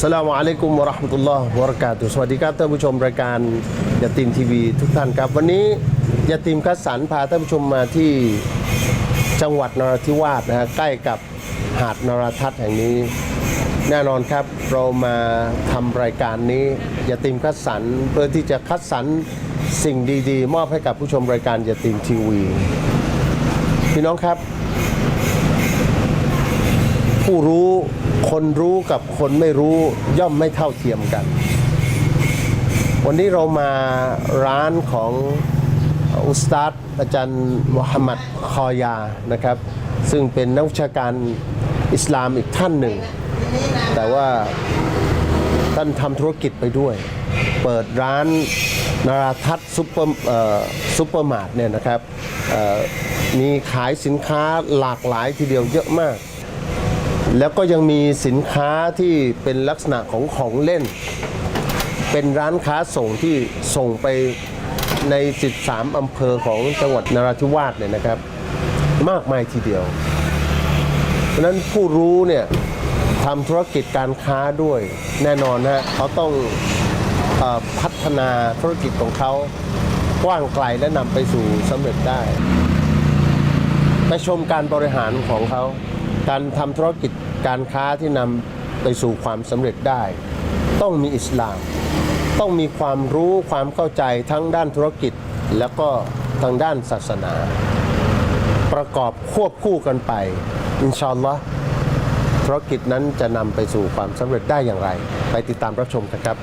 สลามอะลัยกุมวะราะห์มะตุลลอฮ์วะบะเราะกาตุสวัสดีครับท่านผู้ชมรายการยาตีมทีวีทุกท่านครับ วันนี้ยาตีมคัดสรรพาท่านผู้ชมมาที่ จังหวัดนราธิวาสนะฮะใกล้กับหาดนราทัศน์แห่งนี้ แน่นอนครับเรามาทำรายการนี้ยาตีมคัดสรรเพื่อที่จะคัดสรรสิ่งดีๆ มอบให้กับผู้ชมรายการยาตีมทีวีพี่น้องครับ ผู้รู้คนรู้กับคนไม่รู้ย่อมไม่เท่าเทียมกัน วันนี้เรามาร้านของ อุสตาดอาจารย์มุฮัมมัดคอยานะครับ ซึ่งเป็นนักวิชาการอิสลามอีกท่านหนึ่ง แต่ว่าท่านทำธุรกิจไปด้วย เปิดร้านนาราทัศซุปเปอร์ซุปเปอร์มาร์ทเนี่ยนะครับมีขายสินค้าหลากหลายทีเดียวเยอะมาก แล้วก็ยังมีสินค้าที่เป็นลักษณะของของเล่น เป็นร้านค้าส่งที่ส่งไป ใน 13 อำเภอของจังหวัดนราธิวาสเนี่ยนะครับ มากมายทีเดียว เพราะนั้นผู้รู้เนี่ยทำธุรกิจการค้าด้วยแน่นอนฮะเขาต้องอพัฒนาธุรกิจของเขากว้างไกลและนำไปสู่สำเร็จได้ไปชมการบริหารของเขา การทำธุรกิจการค้าที่นำไปสู่ความสำเร็จได้ ต้องมีอิสลาม ต้องมีความรู้ความเข้าใจทั้งด้านธุรกิจ แล้วก็ทางด้านศาสนา ประกอบควบคู่กันไป อินชอนละธุรกิจนั้นจะนำไปสู่ความสำเร็จได้อย่างไร ไปติดตามรับชมกันครับ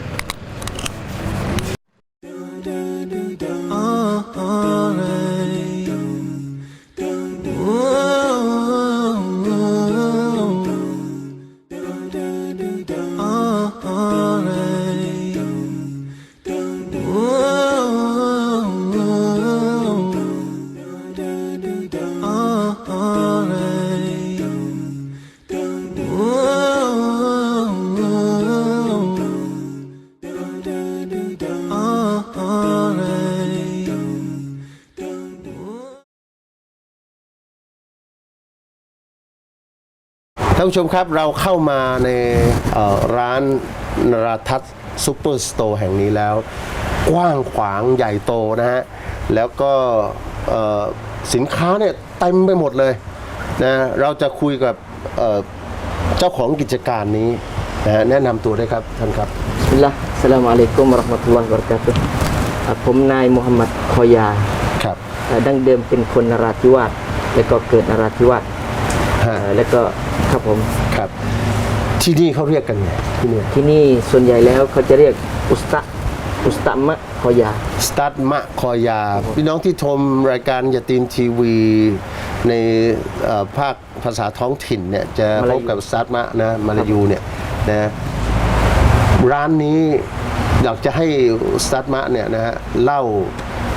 ท่านผู้ชมครับเราเข้ามาในเอ่อร้านนราทัศน์ซูเปอร์สโตร์แห่งนี้แล้ว กว้างขวางใหญ่โตนะฮะ แล้วก็เอ่อสินค้าเนี่ยเต็มไปหมดเลยนะเราจะคุยกับเอ่อเจ้าของกิจการนี้นะฮะแนะนำตัวด้วยครับท่านครับ Bismillah Assalamualaikum warahmatullahi wabarakatuh อ่าผมนายมูฮัมหมัดคอยาครับอ่าดั้งเดิมเป็นคนนราธิวาสแล้วก็เกิดนราธิวาสฮะอ่าแล้วก็ ครับผมครับ ที่นี่เขาเรียกกันไงที่นี่ที่นี่ส่วนใหญ่แล้วเขาจะเรียกอุสตะอุสตะมะคอยาสตาร์ทมะคอยา พี่น้องที่ชมรายการยาตีนทีวี ในเอ่อภาคภาษาท้องถิ่นเนี่ยจะมาพลายูบกับสตาร์ทมะนะมาลายูเนี่ยนะร้านนี้อยากจะให้สตาร์ทมะเนี่ยนะฮะเล่า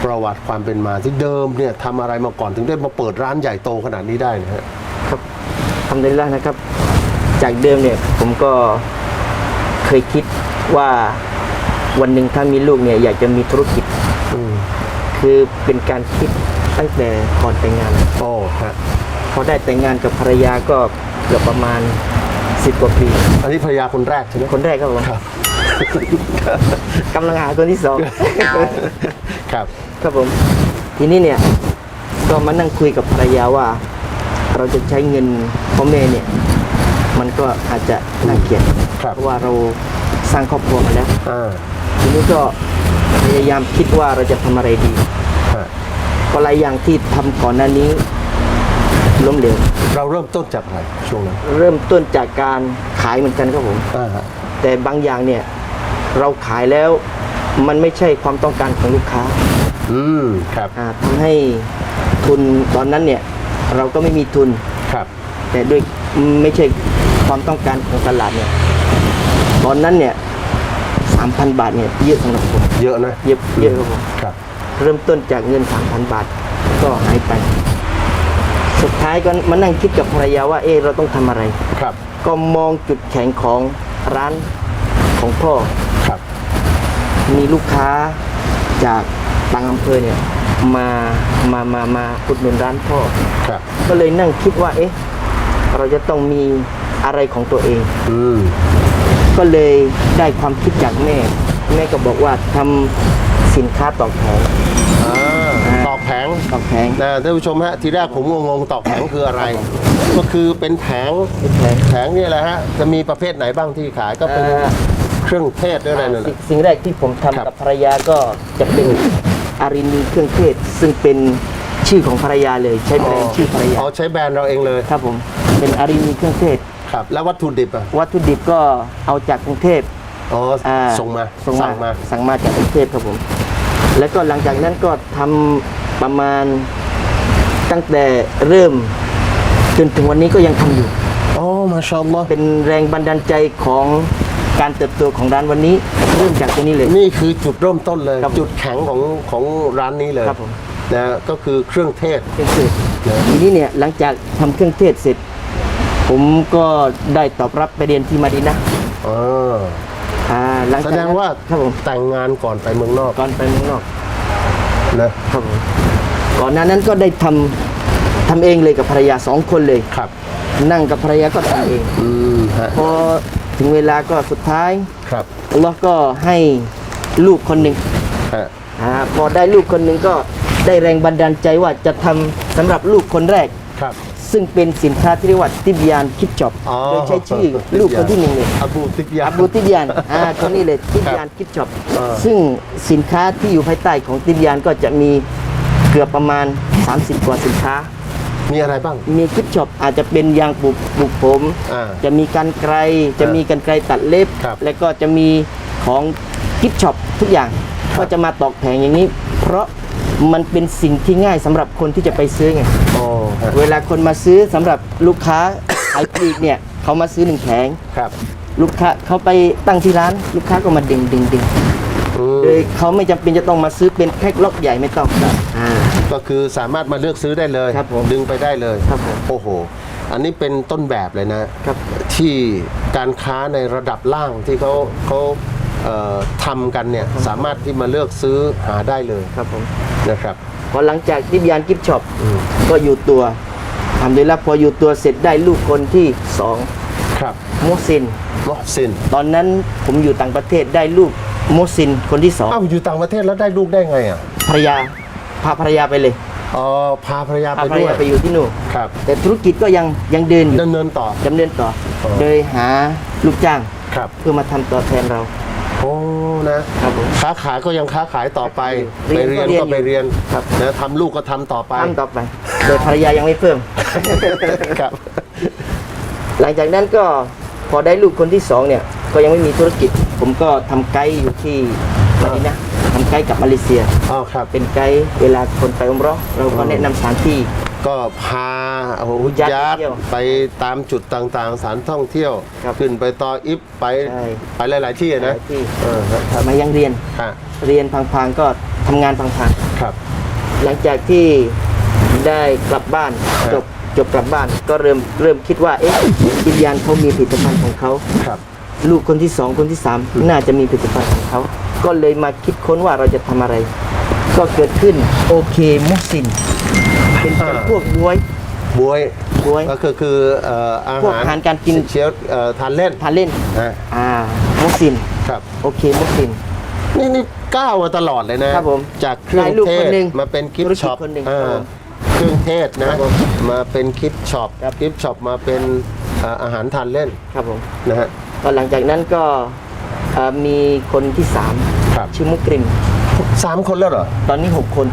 ประวัติความเป็นมาที่เดิมเนี่ยทำอะไรมาก่อนถึงได้มาเปิดร้านใหญ่โตขนาดนี้ได้นะฮะ ครับทำได้แล้วนะครับ จากเดิมเนี่ยผมก็เคยคิดว่าวันหนึ่งถ้ามีลูกเนี่ยอยากจะมีธุรกิจอืมคือเป็นการคิดตั้งแต่ก่อนแต่งงานโอ้ฮะพอได้แต่งงานกับภรรยาก็เกือบประมาณ10กว่าปี อันนี้ภรรยาคนแรกใช่ไหมคนแรกครับผมครับกำลังหาคนที่สองครับ ครับผม ทีนี้เนี่ยก็มานั่งคุยกับภรรยาว่า เราจะใช้เงินพ่อแม่เนี่ย มันก็อาจจะน่าเกลียดครับ เพราะว่าเราสร้างครอบครัวมาแล้ว อ่าทีนี้ก็พยายามคิดว่าเราจะทำอะไรดี ฮะเพราะหลายอย่างที่ทำก่อนหน้านี้ล้มเหลว เราเริ่มต้นจากอะไรช่วงนั้นเริ่มต้นจากการขายเหมือนกันครับผม อ่าฮะแต่บางอย่างเนี่ยเราขายแล้วมันไม่ใช่ความต้องการของลูกค้าอืมครับ อ่าทำให้ทุนตอนนั้นเนี่ย เราก็ไม่มีทุน ครับแต่ด้วยไม่ใช่ความต้องการของตลาดเนี่ย ตอนนั้นเนี่ยสามพันบาทเนี่ยเยอะสำหรับผมเยอะนะเยอะเยอะครับผมครับ เริ่มต้นจากเงินสามพันบาท ก็หายไปสสุดท้ายก็มานั่งคิดกับภรรยาว่าเออเราต้องทำอะไรครับ ก็มองจุดแข็งของร้านของพ่อครับ มีลูกค้าจาก บางอำเภอเนี่ยมามามามาอุดหนุนร้านพ่อครับ ก็เลยนั่งคิดว่า เอ๊ะ เราจะต้องมีอะไรของตัวเอง อืมก็เลยได้ความคิดจากแม่ แม่ก็บอกว่าทำสินค้าตอกแผงอ่าตอกแผง ตอกแผงนะท่านผู้ชมฮะทีแรกผมงงๆตอกแผงคืออะไร ก็คือเป็นแผงเป็นแผงแผงนี่แหละฮะจะมีประเภทไหนบ้างที่ขายก็เป็นเอ่อเครื่องเทศด้วยอะไรนั่นสิ่งน่ะสิ่งแรกที่ผมทำครับ กับภรรยาก็จะเป็น อารินีเครื่องเทศ ซึ่งเป็นชื่อของภรรยาเลย ใช้แบรนด์ชื่อภรรยาอ๋อใช้แบรนด์เราเองเลยครับผมเป็นอารินีเครื่องเทศครับ แล้ววัตถุดิบอะวัตถุดิบก็เอาจากกรุงเทพอ๋ออ่าส่งมาส่งมาสั่งมาสั่งมาจากกรุงเทพครับผม แล้วก็หลังจากนั้นก็ทำประมาณตั้งแต่เริ่ม จนถึงวันนี้ก็ยังทำอยู่อ๋อมาชาอัลลอฮ์เป็นแรงบันดาลใจของ การเติบโตของร้านวันนี้เริ่มจากตัวนี้เลย นี่คือจุดเริ่มต้นเลย ครับจุดแข็งของของร้านนี้เลยครับผม นะก็คือเครื่องเทศ เครื่องเทศนะทีนี้เนี่ยหลังจากทำเครื่องเทศเสร็จ ผมก็ได้ตอบรับไปเรียนที่มาดีนะอ๋ออ่าหลังแสจากดนั้นงว่าครับผมแต่งงานก่อนไปเมืองนอกก่อนไปเมืองนอก นะครับผมก่อนหน้านั้นก็ได้ทำทำเองเลยกับภรรยาสองคนเลย ครับนั่งกับภรรยาก็ทำเอง อืมฮะพอ ถึงเวลาก็สุดท้ายครับอัลลอฮ์ก็ให้ลูกคนหนึ่งฮะอ่าพอได้ลูกคนหนึ่งก็ได้แรงบันดาลใจว่าจะทำสำหรับลูกคนแรก ครับ ซึ่งเป็นสินค้าที่เรียกว่าติบยานคิปจอบอ๋อ โดยใช้ชื่อลูกคนที่หนึ่งเลย อบูติกยา อับบูติบยาน อ่าคนนี้เลยติบยานคิปจอบเออ ซึ่งสินค้าที่อยู่ภายใต้ของติบยานก็จะมีเกือบประมาณ 30 กว่าสินค้า มีอะไรบ้าง มีคิปช็อปอาจจะเป็นยางปลูกปลูกผม อ่าจะมีกันไกรจะมีกันไกรตัดเล็บ ครับแล้วก็จะมีของกิฟช็อปทุกอย่างก็จะมาตอกแผงอย่างนี้ เพราะมันเป็นสิ่งที่ง่ายสำหรับคนที่จะไปซื้อไง โอ้ฮะเวลาคนมาซื้อสำหรับลูกค้า ขายปลีกเนี่ยเขามาซื้อหนึ่งแผง ครับลูกค้าเขาไปตั้งที่ร้าน ลูกค้าก็มาดึงดึงดึงอืมโดยเขาไม่จำเป็นจะต้องมาซื้อเป็นแพ็คล็อกใหญ่ไม่ต้องอ่า ก็คือสามารถมาเลือกซื้อได้เลยครับผมดึงไปได้เลยครับผม โอ้โห อันนี้เป็นต้นแบบเลยนะ ครับที่การค้าในระดับล่างที่เขาเขาเอ่อทำกันเนี่ยสามารถที่มาเลือกซื้อหาได้เลยครับผมนะครับ พอหลังจากกิฟยานกิฟช็อปก็อยู่ตัวทำด้วยแล้วพออยู่ตัวเสร็จได้ลูกคนที่สองครับโมซิน มอสินตอนนั้นผมอยู่ต่างประเทศได้ลูกโมซินคนที่สองอ้าวอยู่ต่างประเทศแล้วได้ลูกได้ไงอะภรรยา พาภรรยาไปเลยอ๋อพาภรรยาพาไปภรรด้วยยาไปอยู่ที่นู่นครับแต่ธุรกิจก็ยังยังเดินอยู่ดำเนินต่อ ดำเนินต่ออ๋อโดยหาลูกจ้างครับเพื่อมาทำตัวแทนเรา โอ้นะครับผมค้าขายก็ยังค้าขายต่อไปเรีไปยนเรียนก็ก็ไปเรีเรียยนนอยู่ครับ นะทำลูกก็ทำต่อไป ทำต่อไป โดยภรรยายังไม่เพิ่ม ครับ หลังจากนั้นก็พอได้ลูกคนที่สองเนี่ย ก็ยังไม่มีธุรกิจ ผมก็ทำไกด์อยู่ที่มาดีนะ ทำไกด์กับมาเลเซีย อ๋อครับ เป็นไกด์เวลาคนไปอุมเรอเราก็แนะนำสถานที่ ก็พาโอ้โหฮุญญัตยัดเที่ยวไปตามจุดต่างๆสถานท่องเที่ยว ครับขึ้นไปต่ออิฟไปใช่ ไปหลาย ๆ ที่อะหนะลายที่เออครับมายังเรียนฮะเรียนพังๆก็ทำงานพังครับ ๆหลังจากที่ได้กลับบ้านครับ จบจบกลับบ้านก็เริ่มเริ่มคิดว่าเอ๊ะวิญญาณเขามีผลิตภัณฑ์ของเขา ครับ ลูกคนที่สองคนที่สามน่าจะมีผลิตภัณฑ์ของเขา ก็เลยมาคิดค้นว่าเราจะทำอะไร ก็เกิดขึ้นโอเคมุสิน เป็นอ่าจำพวกบวย บวยบวยก็คือคือเอ่ออาพวกหารอาหารการกิน เชียวเอ่อทานเล่นทานเล่นนะอ่ามุสิน ครับ โอเคมุสิน นี่นี่ก้าวมาตลอดเลยนะครับผมจากเครื่องได้ลูกเทคนศหนึ่งมาเป็นกิฟธุรต์กิจช็อปคนหนึ่งอ่าครับผมเครื่องเทศครันะบผมมาเป็นกิฟต์ช็อปครับ กิฟต์ช็อปมาเป็นอ่าอาหารทานเล่นครับผม นะฮะ ก็หลังจากนั้นก็ เอ่อมีคนที่สามครับ ชื่อมุกริม สามคนแล้วเหรอ ตอนนี้หกคน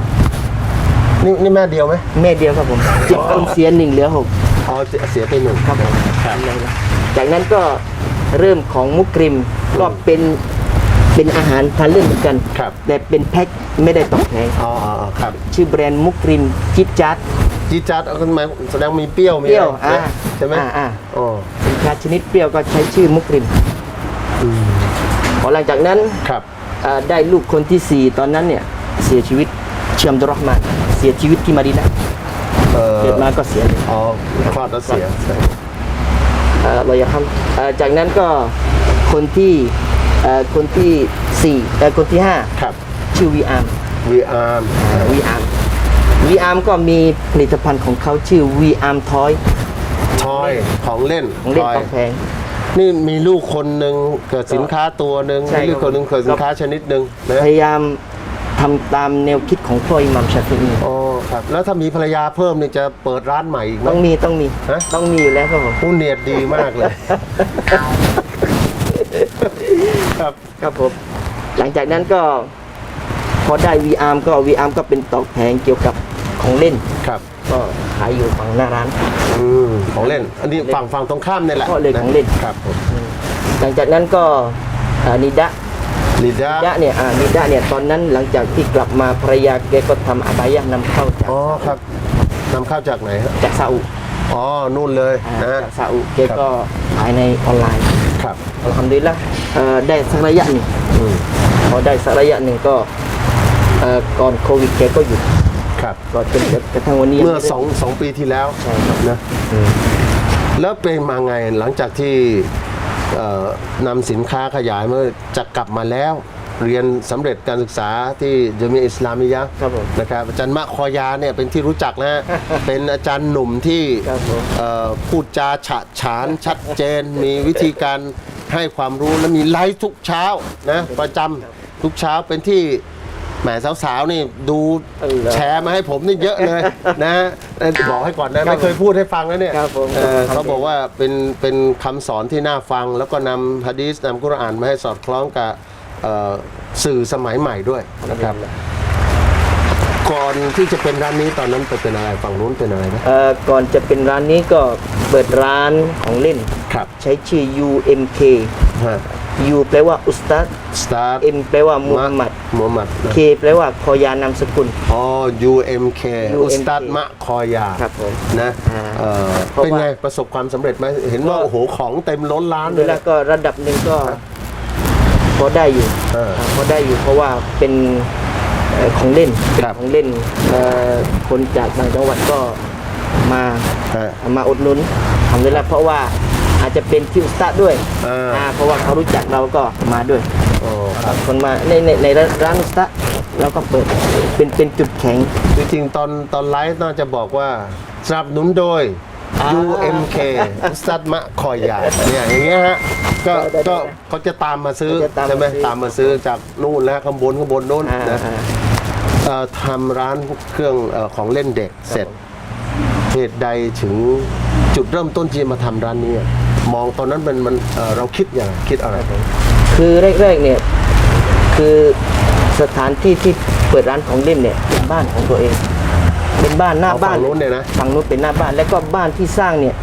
นี่นี่แม่เดียวไหมแม่เดียวครับผมเจ็ดคนเสียหนึ่งเหลือหกอ๋อเสียเสียไปหนึ่งครับผมครับทำอะไรนะจากนั้นก็เริ่มของมุกริมก็เป็นเป็นอาหารทานเล่นเหมือนกัน ครับ แต่เป็นแพ็คไม่ได้ตอกแผงอ๋ออ๋ออ๋อครับชื่อแบรนด์มุกริมจิบจัด จีดจัดเอาขึ้นมาแสดงมีเปรี้ยวมีเปรี้ยวอะไรอ่าใช่ไหมอ่าอ่า อ๋อ สินค้าชนิดเปรี้ยวก็ใช้ชื่อมุกริม พอหลังจากนั้นครับอ่าได้ลูกคนที่สี่ตอนนั้นเนี่ยเสียชีวิตเชื่อมดุลรอห์มานเสียชีวิตที่มาดีนะเอ่อเกิดมาก็เสียเลยอ๋อคลอดแล้วเสียเอ่อเราอยากทำเอ่อจากนั้นก็คนที่เอ่อคนที่สี่เอ่อคนที่ห้าครับชื่อวีอาร์มวีอาร์มวีอาร์มวีอาร์มก็มีผลิตภัณฑ์ของเขาชื่อวีอาร์มทอยทอยของเล่นของเล่นทอยของแพง นี่มีลูกคนหนึ่งเกิดสินค้าตัวหนึ่งใช่มีลูกคนหนึ่งเกิดสินค้าชนิดหนึ่งนะพยายามทำตามแนวคิดของพ่ออิหมัมชาฟิอีอ๋อครับแล้วถ้ามีภรรยาเพิ่มเนี่ยจะเปิดร้านใหม่อีกไหม ต้องมีต้องมีฮะ ต้องมีอยู่แล้วครับผมผู้เนียดดีมากเลย ครับครับผมหลังจากนั้นก็พอได้วีอาร์มก็วีอาร์มก็เป็นตอกแผงเกี่ยวกับ ของเล่นครับก็ขายอยู่ฝั่งหน้าร้าน อืมของเล่น อันนี้ฝั่งฝั่งตรงข้ามเนี่ยแหละก็เลยของเล่น ครับผมหลังจากนั้นก็อ่านิดะลิดานิดะเนี่ยอ่านิดะเนี่ยตอนนั้นหลังจากที่กลับมาภรรยาแกก็ทำอาบายะนำเข้าจากอ๋อครับนำเข้าจากไหนฮะจากซาอุอ๋อนู่นเลยอ่านะจากซาอุแกก็ขายในออนไลน์ครับ อัลฮัมดุลิลละเอ่อได้สักระยะหนึ่งอืม พอได้สักระยะหนึ่งก็เอ่อก่อนโควิดแกก็หยุด ครับ ก็จนกระทั่งวันนี้เมื่อยังไได้สองสองปีที่แล้วใช่ครับนะแล้วเป็นมาไงหลังจากที่เอ่อนำสินค้าขยายเมื่อจะกลับมาแล้ว เรียนสำเร็จการศึกษาที่จามีอิสลามิยะห์ครับผมนะครับอาจารย์มะคอยาเนี่ยเป็นที่รู้จักนะเป็นอาจารย์หนุ่มที่ครับผมเอ่อพูดจาฉะฉานชัดเจน มีวิธีการให้ความรู้และมีไลฟ์ทุกเช้านะประจำทุกเช้าเป็นที่ แหมสาวๆนี่ดูเออเหรอแชร์มาให้ผมนี่เยอะเลยนะเอ่อบอกให้ก่อนนะครับไม่เคยพูดให้ฟังนะเนี่ยครับผมเอ่อครับเขาบอกว่าเป็นเป็นคำสอนที่น่าฟัง แล้วก็นำฮะดีษนำกุรอานมาให้สอดคล้องกับเอ่อสื่อสมัยใหม่ด้วยนะครับก่อนที่จะเป็นร้านนี้ตอนนั้นไปเป็นอะไรฝั่งนู้นเป็นอะไรนะเอ่อก่อนจะเป็นร้านนี้ก็เปิดร้านของเล่นครับ ใช้ชื่อ UMK ฮะ U แปลว่าอุสตัดสตาร์ M แปลว่ามุฮัมมัดมูฮัมหมัดนะ K แปลว่าคอยานามสกุล อ๋อ UMK อุสตัดมะคอยาครับผมนะอ่าเอ่อเพราะว่าเป็นไงประสบความสำเร็จไหมเห็นว่าก็โอ้โหของเต็มล้นร้านเลแล้ยวก็ระดับหนึ่งก็พอได้อยู่เออพอได้อยู่เพราะว่าเป็นเอ่อของเล่นเป็นครับของเล่นเอ่อคนจากต่างจังหวัดก็มาฮะมาอุดหนุนทำได้แล้วเพราะว่า อาจจะเป็นที่อุสตาดด้วยเอออ่าเพราะว่าเขารู้จักเราก็มาด้วย โอ้ครับคนมาในในในร้านอุสตาเราก็เปิดเป็นเป็นจุดแข็ง จริงๆตอนตอนไลฟ์น่าจะบอกว่าสนับสนุนโดย อ่า UMK อุสตัดมะคอยาเนี่ยอย่างเงี้ยฮะก็ได้ได้ก็เขาจะตามมาซื้อเขาจะตามมาใช่ไหมซื้อ ตามมาซื้อจากนู่นแล้วข้างบนข้างบนนู่นอ่านะอ่าเอ่อทำร้านเครื่องเอ่อของเล่นเด็กเสร็จเหตุใดถึงจุดเริ่มต้นที่จะมาทำร้านนี้อะ มองตอนนั้นมันมันเอ่อเราคิดอย่างไรคิดอะไรคือแรกๆเนี่ยคือสถานที่ที่เปิดร้านของเล่นเนี่ยเป็นบ้านของตัวเอง เป็นบ้านหน้าเอาบ้านฝั่งนู้นเนี่ยนะฝั่งนู้นเป็นหน้าบ้าน แล้วก็บ้านที่สร้างเนี่ย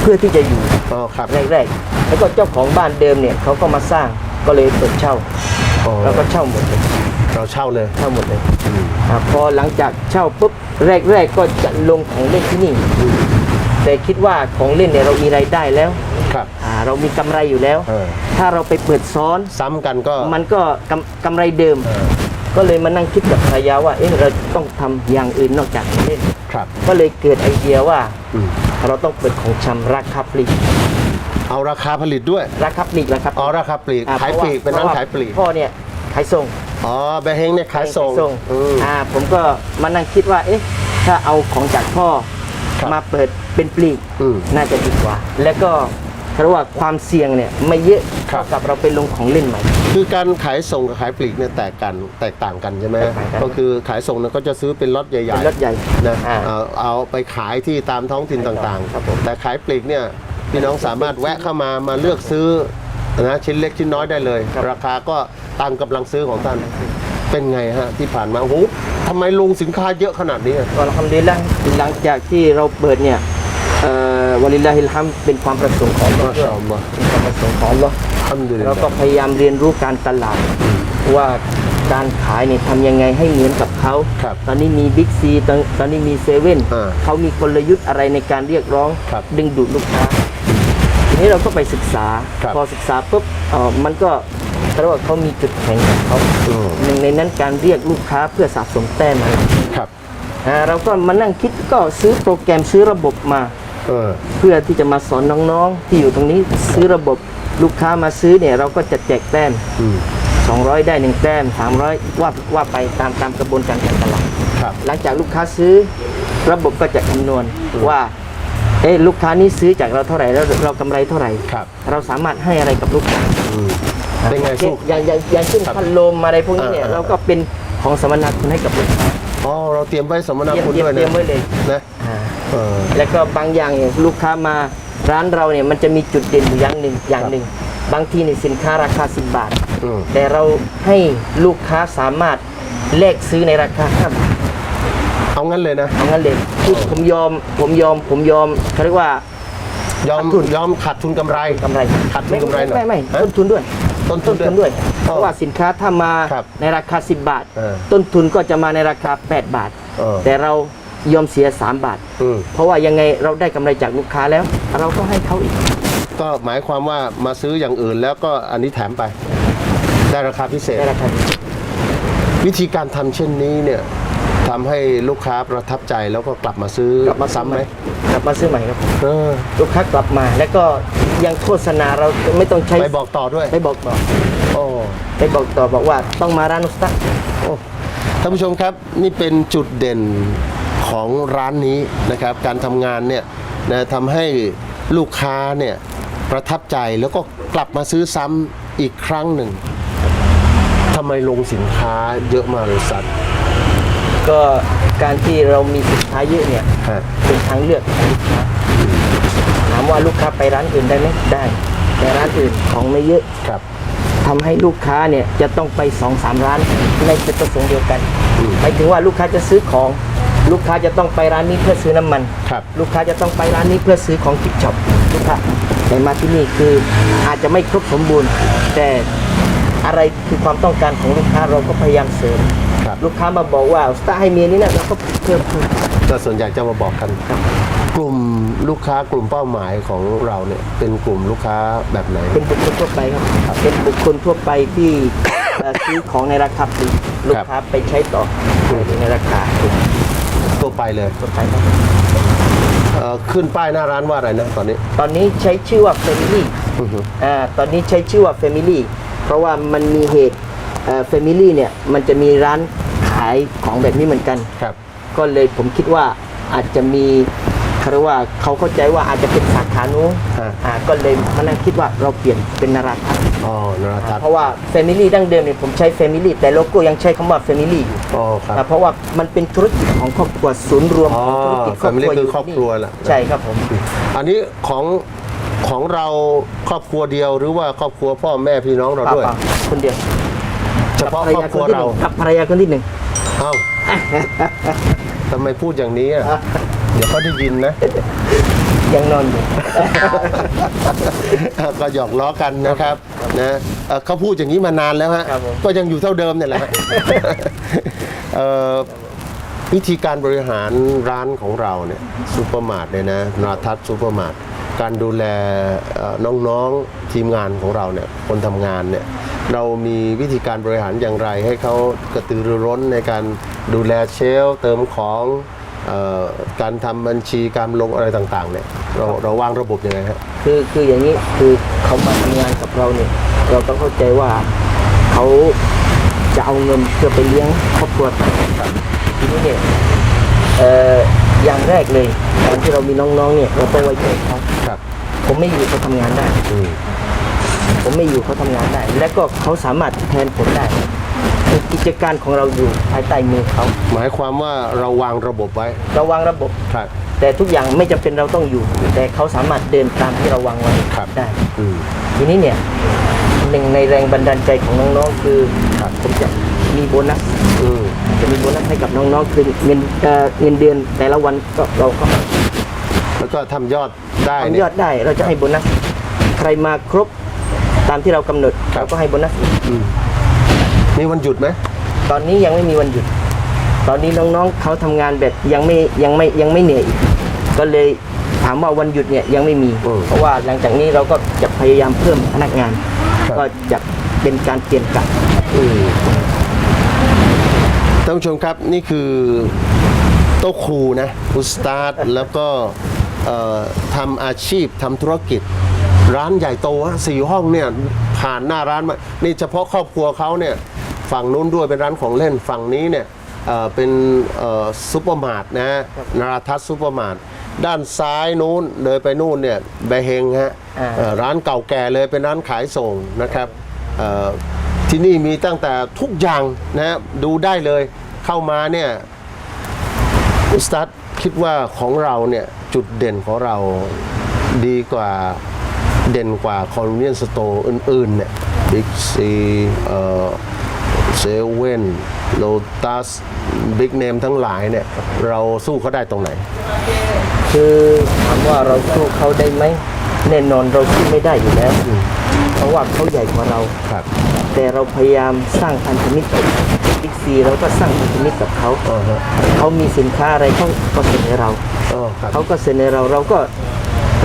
เพื่อที่จะอยู่อ๋อครับแรกๆ แล้วก็เจ้าของบ้านเดิมเนี่ยเขาก็มาสร้างก็เลยเปิดเช่าอ๋อแล้วก็เช่าหมดเลยเราเช่าเลยเช่าหมดเลยอ่าพอหลังจากเช่าปุ๊บแรกๆก็จะลงของเล่นที่นี่ แต่คิดว่าของเล่นเนี่ยเรามีรายได้แล้ว ครับ อ่าเรามีกำไรอยู่แล้ว เออ ถ้าเราไปเปิดซ้อน ซ้ำกันก็ มันก็กำกำไรเดิม เออ ก็เลยมานั่งคิดกับภรรยาว่า เอ๊ะเราต้องทำอย่างอื่นนอกจากของเล่นครับก็เลยเกิดไอเดียว่าอืมเราต้องเปิดของชำราคาปลีกเอาราคาผลิตด้วยราคาปลีกราคาอ๋อราคาปลีกอ่ขายปลีกเป็นร้านพะว่ขายปลีกพ่อเนี่ยขายส่งอ๋อแบร์เฮงเนี่ยขายส่งส่งอืม อ่าผมก็มานั่งคิดว่า เอ๊ะ ถ้าเอาของจากพ่อครับมาเปิดเป็นปลีกอืม น่าจะดีกว่า แล้วก็ เพราะว่าความเสี่ยงเนี่ยไม่เยอะครับเท่ากับเราไปลงของเล่นใหม่ คือการขายส่งกับขายปลีกเนี่ยแตกกันแตกต่างกันใช่ไหมแตกต่างกัน ก็คือขายส่งเนี่ยก็จะซื้อเป็นล็อตใหญ่ๆเป็นรถใหญ่นะอ่าเอาเอาไปขายที่ตามท้องถิ่นต่างครับผม ๆ แต่ขายปลีกเนี่ยพี่น้องสามารถแวะเข้ามามาเลือกซื้อนะชิ้นเล็กชิ้นน้อยได้เลย ราคาก็ตามกำลังซื้อของท่านเป็นไงฮะที่ผ่านมาโอ้โหทำไมลงสินค้าเยอะขนาดนี้อะ ก็ทำดีแล้วหลังจากที่เราเปิดเนี่ยเอ่อ วะลิลลาฮิลฮัมด์เป็นความประสงค์ของเรามาชาอัลลอฮ์เป็นความประสงค์ของเราอัลฮัมดุลิลเราลาก็ห์พยายามเรียนรู้การตลาดว่าการขายเนี่ยทำยังไงให้เหมือนกับเขาครับตอนนี้มีบิ๊กซีตอนตอนนี้มีเซเว่นอ่าเขามีกลยุทธ์อะไรในการเรียกร้องครับดึงดูดลูกค้า ทีนี้เราก็ไปศึกษาครับพอศึกษาปุ๊บเอ่อมันก็เพราะว่าเขามีจุดแข็งของเขาอืมหนึ่งในนั้นการเรียกลูกค้าเพื่อสะสมแต้มอะไรครับออ่าเราก็มานั่งคิดก็ซื้อโปรแกรมซื้อระบบมา เออ เพื่อที่จะมาสอนน้องๆ ที่อยู่ตรงนี้ซื้อระบบลูกค้ามาซื้อเนี่ยเราก็จะแจกแต้ม อืม 200 ได้ 1 แต้ม 300 ว่าว่าไปตามตามกระบวนการการตลาดครับ หลังจากลูกค้าซื้อ ระบบก็จะคำนวณว่า เอ๊ะลูกค้านี้ซื้อจากเราเท่าไหร่แล้วเรากำไรเท่าไหร่ ครับ เราสามารถให้อะไรกับลูกค้า อืมเป็นไงสู้ อย่างอย่างอย่างเช่นครับพัดลมอะไรพวกนี้เนี่ยอ่าๆเราก็เป็นของสมนาคุณให้กับลูกค้า อ๋อ เราเตรียมไว้สมนาเตรียมคุณเตรียมด้วยเตรียมไว้นะเลย นะอ่าเออ แล้วก็บางอย่างเนี่ยลูกค้ามาร้านเราเนี่ยมันจะมีจุดเด่นอยู่อย่างหนึ่งอย่างหนึ่ง บางทีเนี่ยสินค้าราคา 10 บาท อืม แต่เราให้ลูกค้าสามารถแลกซื้อในราคา5บาท เอางั้นเลยนะ เอางั้นเลยคือผมยอม ผมยอม ผมยอมเขาเรียกว่ายอมขาดทุนยอมขาดทุนกำไร กำไรขาดทุนกำไรหน่อยไม่ไม่ฮะ ต้นทุนด้วย ต้นทุนด้วยด้วยอ๋อเพราะว่าสินค้าถ้ามาครับในราคา 10 บาท เออต้นทุนก็จะมาในราคา 8 บาท เออแต่เรา ยอมเสีย 3 บาท อืมเพราะว่ายังไงเราได้กำไรจากลูกค้าแล้ว เราก็ให้เขาอีก ก็หมายความว่ามาซื้ออย่างอื่นแล้วก็อันนี้แถมไป ได้ราคาพิเศษในราคาวิธีการทำเช่นนี้เนี่ยทำให้ลูกค้าประทับใจแล้วก็กลับมาซื้อกลับมาซ้ำไหมกลับมาซื้อใหม่ครับ เออลูกค้ากลับมาแล้วก็ยังโฆษณาเราไม่ต้องใช้ไปบอกต่อด้วยไปบอกต่อโอ้ ไปบอกต่อบอกว่าต้องมาร้านอุสตาโอ้ท่านผู้ชมครับนี่เป็นจุดเด่น ของร้านนี้นะครับ การทำงานเนี่ยนะทำให้ลูกค้าเนี่ยประทับใจแล้วก็กลับมาซื้อซ้ำอีกครั้งหนึ่งทำไมลงสินค้าเยอะมากเลยสัตว์ ก็การที่เรามีสินค้าเยอะเนี่ยฮะ เป็นทางเลือกของลูกค้าถามว่าลูกค้าไปร้านอื่นได้ไหมได้ แต่ร้านอื่นของไม่เยอะครับ ทำให้ลูกค้าเนี่ยจะต้องไปสองสามร้านในจุดประสงค์เดียวกันอืม หมายถึงว่าลูกค้าจะซื้อของ ลูกค้าจะต้องไปร้านนี้เพื่อซื้อน้ำมัน ครับ ลูกค้าจะต้องไปร้านนี้เพื่อซื้อของกิฟช็อปลูกค้าแต่มาที่นี่คืออาจจะไม่ครบสมบูรณ์ แต่อะไรคือความต้องการของลูกค้าเราก็พยายามเสริมครับ ลูกค้ามาบอกว่าสตาร์ให้เมียนี่นะเราก็เพิ่มขึ้น ก็ส่วนใหญ่จะมาบอกกันกลุ่มลูกค้ากลุ่มเป้าหมายของเราเนี่ยเป็นกลุ่มลูกค้าแบบไหน เป็นบุคคลทั่วไปครับ เป็นบุคคลทั่วไปที่ เอ่อซื้อของในราคาปลีกลูกค้าไปใช้ต่อในราคาถูกทั่ วไปเลยทั่วไปครับเอ่อขึ้นป้ายหน้าร้านว่าอะไรนะตอนนี้ ตอนนี้ใช้ชื่อว่า Family อือฮึ อ่าตอนนี้ใช้ชื่อว่า Family เพราะว่ามันมีเหตุเอ่อ Family เนี่ยมันจะมีร้านขายของแบบนี้เหมือนกัน ครับ ก็เลยผมคิดว่าอาจจะมีเขาเรียกว่าเขาเข้าใจว่าอาจจะเป็นสาขานู้นฮะ อ่าก็เลยมานั่งคิดว่าเราเปลี่ยนเป็นนาราทัศน์ อ๋อนราทัศน์เพราะว่า Family ดั้งเดิมเนี่ยผมใช้ Family แต่โลโก้ยังใช้คำว่า Family อยู่อ๋อครับอ่าเพราะว่ามันเป็นธุรกิจของครอบครัวศูนย์รวมของธุรกิจครอบครัวอ๋อ Family คือยู่ครอบครัวแหละ ใช่ครับผม อันนี้ของของเราครอบครัวเดียวหรือว่าครอบครัวพ่อแม่พี่น้องเราด้วยเปล่าๆคนเดียวเฉพาะครอบครัวเรากับภรรยาคนที่หนึ่งเอ้าทำไมพูดอย่างนี้อะเดี๋ยวเขาได้ยินนะ ยังนอนอยู่ ก็หยอกล้อกันนะครับนะเอ่อเขาพูดอย่างนี้มานานแล้วฮะครับผม ก็ยังอยู่เท่าเดิมเนี่ยแหละฮะเอ่อวิธีการบริหารร้านของเราเนี่ยซูเปอร์มาร์ทเนี่ยนะนาทัศน์ซูเปอร์มาร์ทการดูแลเอ่อน้องๆทีมงานของเราเนี่ยคนทำงานเนี่ยเรามีวิธีการบริหารอย่างไร ให้เขากระตือรือร้นในการดูแลเชลฟ์เติมของเออ การทำบัญชีการลงอะไรต่างๆเนี่ยเราเราวางระบบยังไงฮะคือคืออย่างนี้คือเขามาทำงานกับเราเนี่ยเราต้องเข้าใจว่าเขาจะเอาเงินเพื่อไปเลี้ยงครอบครัวทีนี้เนี่ยเอ่ออย่างแรกเลยการที่เรามีน้องๆเนี่ยเราต้องไว้ใจเขาครับผมไม่อยู่เขาทำงานได้อืมผมไม่อยู่เขาทำงานได้ และก็เขาสามารถแทนผมได้คือ กิจการของเราอยู่ภายใต้มือเขา หมายความว่าเราวางระบบไว้เราวางระบบ ครับ แต่ทุกอย่างไม่จำเป็นเราต้องอยู่ แต่เขาสามารถเดินตามที่เราวางไว้ครับ ได้ อืม ทีนี้เนี่ยหนึ่งในแรงบันดาลใจของน้องๆคือผมจะมีโบนัสอืม จะมีโบนัสให้กับน้องๆคือเงินเอ่อเงินเดือนแต่ละวันก็เราก็ แล้วก็ทำยอดได้ทำเนี่ยย อดได้เราจะให้โบนัส ใครมาครบตามที่เรากำหนดครับ เราก็ให้โบนัสอืม มีวันหยุดไหมตอนนี้ยังไม่มีวันหยุด ตอนนี้น้องๆเขาทำงานแบบยังไม่ยังไม่ยังไม่เหนื่อยอีกก็เลยถามว่าวันหยุดเนี่ยยังไม่มีเพราะว่าหลังจากนี้เราก็จะพยายามเพิ่มพนักงานก็จะเป็นการเปลี่ยนกะอืมท่านผู้ชมครับนี่คือโต๊ะครูนะอุสตาดแล้วก็เอ่อทำอาชีพทำธุรกิจ ร้านใหญ่โตฮะสี่ห้องเนี่ยผ่านหน้าร้านมานี่เฉพาะครอบครัวเขาเนี่ย ฝั่งนู้นด้วยเป็นร้านของเล่นฝั่งนี้เนี่ยเอ่อเป็นเอ่อซุปเปอร์มาร์ทนะฮะนาราทัศน์ซุปเปอร์มาร์ทด้านซ้ายนู้นเลยไปนู่นเนี่ยแบเฮงฮะอ่าเอ่อร้านเก่าแก่เลยเป็นร้านขายส่งนะครับเอ่อที่นี่มีตั้งแต่ทุกอย่างนะฮะดูได้เลยเข้ามาเนี่ยอุสตัดคิดว่าของเราเนี่ยจุดเด่นของเราดีกว่าเด่นกว่าคอนเวียนสโตร์อื่นๆเนี่ยบิ๊กซีเซเว่นโลตัสบิ๊กเนมทั้งหลายเนี่ย เราสู้เขาได้ตรงไหน คือถามว่าเราสู้เขาได้ไหมแน่นอนเราสู้ไม่ได้อยู่แล้ว เพราะว่าเขาใหญ่กว่าเราครับ แต่เราพยายามสร้างพันธมิตรกับบิ๊กซีเราก็สร้างพันธมิตรกับเขาอ๋อฮะเขามีสินค้าอะไรเขาก็เสนอเราอ๋อครับเขาก็เสนอเราเราก็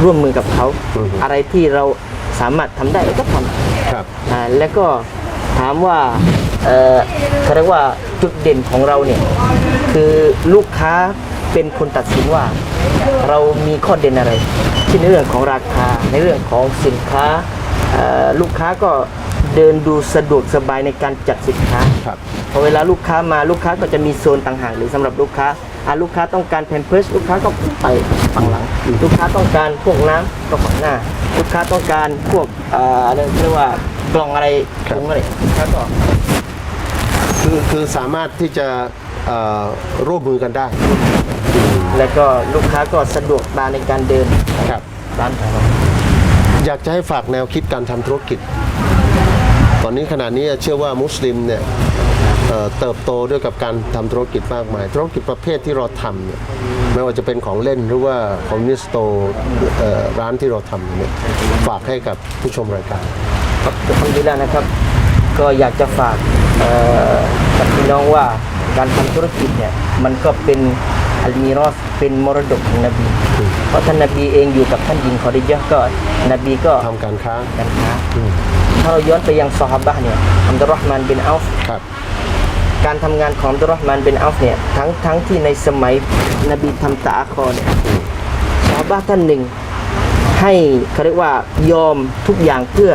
ร่วมมือกับเขาอือฮึอะไรที่เราสามารถทำได้เราก็ทครับำอ่าแล้วก็ถามว่า เอ่อเขาเรียกว่าจุดเด่นของเราเนี่ยคือลูกค้าเป็นคนตัดสินว่า เรามีข้อเด่นอะไรที่ในเรื่องของราคาในเรื่องของสินค้าเอ่อลูกค้าก็เดินดูสะดวกสบายในการจัดสินค้าครับพอเวลาลูกค้ามาลูกค้าก็จะมีโซนต่างหากหรือสำหรับลูกค้าอะลูกค้าต้องการแพนเพิร์สลูกค้าก็ไปฝั่งหลัง ลูกค้าต้องการพวกน้ำก็ฝั่งหน้า ลูกค้าต้องการพวกเอ่ออะไรเรียกว่ากล่องอะไรครับถุงอะไรลูกค้าก็ คือคือสามารถที่จะเอ่อร่วมมือกันได้แล้วก็ลูกค้าก็สะดวกตาในการเดินครับ ร้านของเรา อยากจะให้ฝากแนวคิดการทำธุรกิจ ตอนนี้ขณะนี้เชื่อว่ามุสลิมเนี่ยเอ่อเติบโตด้วยกับการทำธุรกิจมากมาย ธุรกิจประเภทที่เราทำเนี่ยไม่ว่าจะเป็นของเล่นหรือว่าคอมมิวนิสโตร้านที่เราทำเนี่ยฝากให้กับผู้ชมรายการ ครับทุกคนดีแล้วนะครับ ก็อยากจะฝากเอ่อ กับพี่น้องว่าการทำธุรกิจเนี่ยมันก็เป็นอัลมีรอสเป็นมรดกของนบี เพราะท่านนบีเองอยู่กับท่านหญิงคอดิยะห์ก็นบีก็ทำการค้าการค้าถ้าเราย้อนไปยังซอฮาบะห์เนี่ยอัมดุลรอห์มานบินอัฟครับการทำงานของอัมดุลรอห์มานบินอัฟเนี่ยทั้งทั้งที่ในสมัยนบีทำตะอาคอเนี่ยซอฮาบะห์ท่านหนึ่ง ให้เขาเรียกว่ายอมทุกอย่างเพื่อ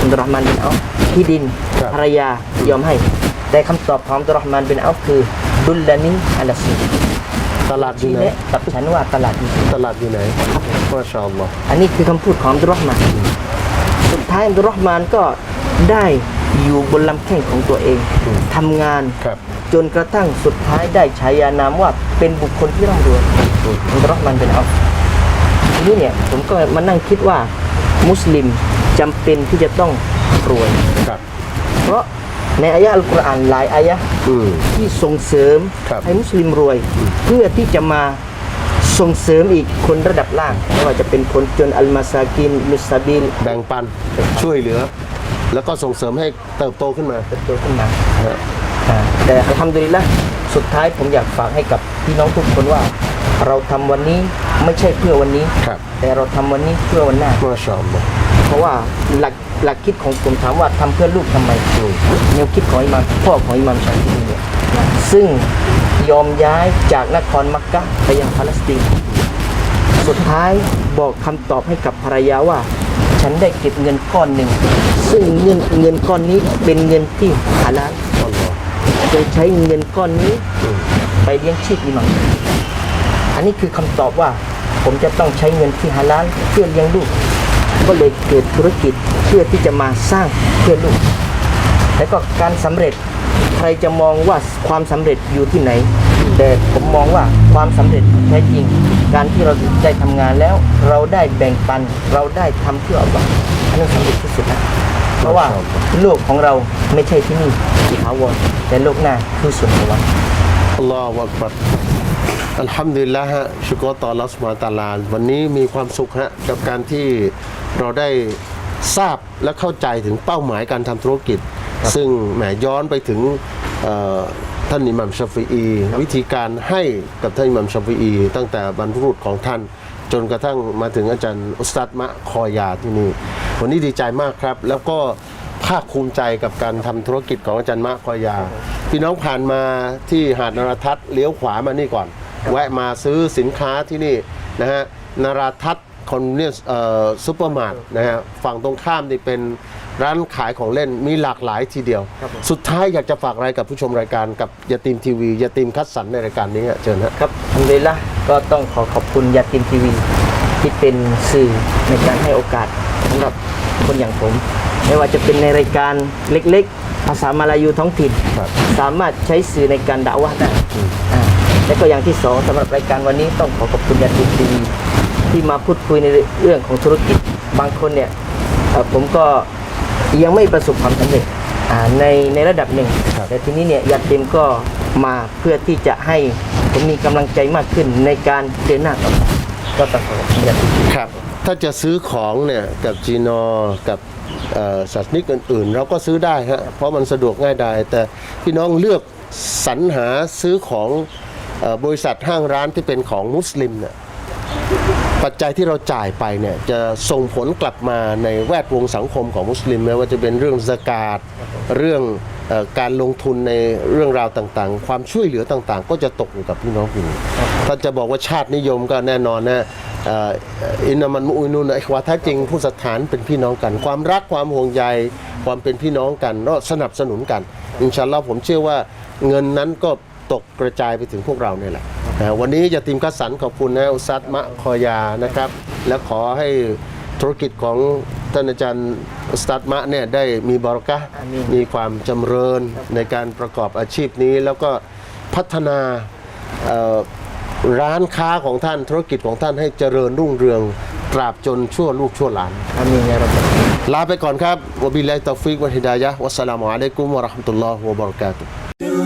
อัมดุลรอห์มานบินอัฟที่ดินครับ ภรรยายอมให้ แต่คำตอบของอัมดุลรอห์มานบินอัฟคือดุลลานิอัลซีตลาดอยู่ที่ไหนแนะกับฉันว่าตลาดนี้ตลาดอยู่ไหนมาชาอัลลอฮ์อันนี้คือคำพูดของอัมดุลรอห์มานสุดท้ายอัมดุลรอห์มานก็ได้อยู่บนลำแข้งของตัวเองทำงานครับจนกระทั่งสุดท้ายได้ฉายานามว่าเป็นบุคคลที่ร่ำรวยอัมดุลรอห์มานเป็นอัฟทีนี้เนี่ยผมก็มานั่งคิดว่ามุสลิมจำเป็นที่จะต้องรวยครับ เพราะในอายะห์อัลกุรอานหลายอายะห์อืมที่ส่งเสริมครับให้มุสลิมรวย เพื่อที่จะมาส่งเสริมอีกคนระดับล่างไม่ว่าจะเป็นคนจนอัลมาซากินมุสซาบิลแบ่งปันช่วยเหลือ แล้วก็ส่งเสริมให้เติบโตขึ้นมาเติบโตขึ้นมาฮะอ่าแต่ทำดีละสุดท้ายผมอยากฝากให้กับพี่น้องทุกคนว่า เราทำวันนี้ไม่ใช่เพื่อวันนี้ครับแต่เราทำวันนี้เพื่อวันหน้า เพราะว่าหลักหลักคิดของผมถามว่าทำเพื่อลูกทำไมแนวคิดของอิหมามพ่อของอิหมามชาฟีเนี่ยซึ่งยอมย้ายจากนครมักกะไปยังปาเลสไตน์สุดท้ายบอกคำตอบให้กับภรรยาว่า ฉันได้เก็บเงินก้อนหนึ่ง ซึ่งเงินเงินก้อนนี้เป็นเงินที่ฮาลาลอัลอฮ์จะใช้เงินก้อนนี้ไปเลี้ยงชีพอิหมัมอันนี้คือคำตอบว่าผมจะต้องใช้เงินที่ฮาลาลเพื่อเลี้ยงลูก ก็เลยเกิดธุรกิจเพื่อที่จะมาสร้างเพื่อลูก แล้วก็การสำเร็จใครจะมองว่าความสำเร็จอยู่ที่ไหน แต่ผมมองว่าความสำเร็จแท้จริง การที่เราได้ทำงานแล้ว เราได้แบ่งปันเราได้ทำเพื่ออัลลอฮ์อันนั้นสำเร็จที่สุดนะเพราะว่าโลกของเราไม่ใช่ที่นี่ที่ถาวรแต่โลกหน้าคือส่วนสวรรค์อัลลอฮฺอักบัรอัลฮัมดุลิลละฮะชุกรต่ออัลอสุบฮาตาลาวันนี้มีความสุขฮะกับการที่ เราได้ทราบและเข้าใจถึงเป้าหมายการทำธุรกิจ ซึ่งแหมย้อนไปถึงเอ่อท่านอิหมัมชาฟีอีวิธีการให้กับท่านอิหมัมชาฟีอีตั้งแต่บรรพบุรุษของท่าน จนกระทั่งมาถึงอาจารย์อุสตัดมะคอยาที่นี่ วันนี้ดีใจมากครับ แล้วก็ภาคภูมิใจกับการทำธุรกิจของอาจารย์มะคอยา พี่น้องผ่านมาที่หาดนรทัศน์เลี้ยวขวามานี่ก่อน แวะมาซื้อสินค้าที่นี่นะฮะนาราทัศน์ คอนเนียสซูเปอร์มาร์ทนะฮะฝั่งตรงข้ามนี่เป็นร้านขายของเล่นมีหลากหลายทีเดียว ครับผม สุดท้ายอยากจะฝากอะไรกับผู้ชมรายการกับยาตีมทีวียาตีมคัดสรรในรายการนี้อะเชิญฮะ ครับอัลฮัมดุลิลละก็ต้องขอขอบคุณยาติมทีวีที่เป็นสื่อในการให้โอกาสสำหรับคนอย่างผม ไม่ว่าจะเป็นในรายการเล็กๆ ภาษามาลายูท้องถิ่น ครับสามารถใช้สื่อในการด่าว่าได้อ่าและก็อย่างที่สองสำหรับรายการวันนี้ต้องขอขอบคุณยาติมทีวี ที่มาพูดคุยในเรื่องของธุรกิจบางคนเนี่ยเอ่อผมก็ยังไม่ประสบความสำเร็จอ่าในในระดับหนึ่งครับแต่ทีนี้เนี่ยยาติมก็มาเพื่อที่จะให้ผมมีกำลังใจมากขึ้นในการเดินหน้าต่อไปก็ต้องขอขอบคุณยาติมครับถ้าจะซื้อของเนี่ยกับจีนอกับเอ่อศาสนิกอื่นๆ เราก็ซื้อได้ฮะเพราะมันสะดวกง่ายดายแต่พี่น้องเลือกสรรหาซื้อของเอ่อบริษัทห้างร้านที่เป็นของมุสลิมเนี่ย ปัจจัยที่เราจ่ายไปเนี่ยจะส่งผลกลับมาในแวดวงสังคมของมุสลิมไม่ว่าจะเป็นเรื่องสกาดเรื่องอการลงทุนในเรื่องราวต่างๆ ความช่วยเหลือต่างๆ ก็จะตกอยู่กับพี่น้องผู้นี้ถ้าจะบอกว่าชาตินิยมก็แน่นอนนะเอ่ออินนามันมุอินุนไอควาแท้จริงผู้ศรัทธานเป็นพี่น้องกัน ความรักความห่วงใยความเป็นพี่น้องกันก็สนับสนุนกัน อินชาอัลลอฮ์ผมเชื่อว่าเงินนั้นก็ตกกระจายไปถึงพวกเราเนี่ยแหละ วันนี้จะทีมคัดสรรขอบคุณนะอุซัดมะคอยานะครับ และขอให้ธุรกิจของท่านอาจารย์อุสตัดมะเนี่ยได้มีบารอกะห์อามีนมีความจำเริญในการประกอบอาชีพนี้ แล้วก็พัฒนาเอ่อร้านค้าของท่านธุรกิจของท่านให้เจริญรุ่งเรืองตราบจนชั่วลูกชั่วหลานอามีนยารับลาไปก่อนครับวะบิลลาฮิตตอฟิกวะฮิดายะฮ์วัสสลามุอะลัยกุมวะเราะห์มะตุลลอฮ์วะบะเราะกาตุฮ์ Oh,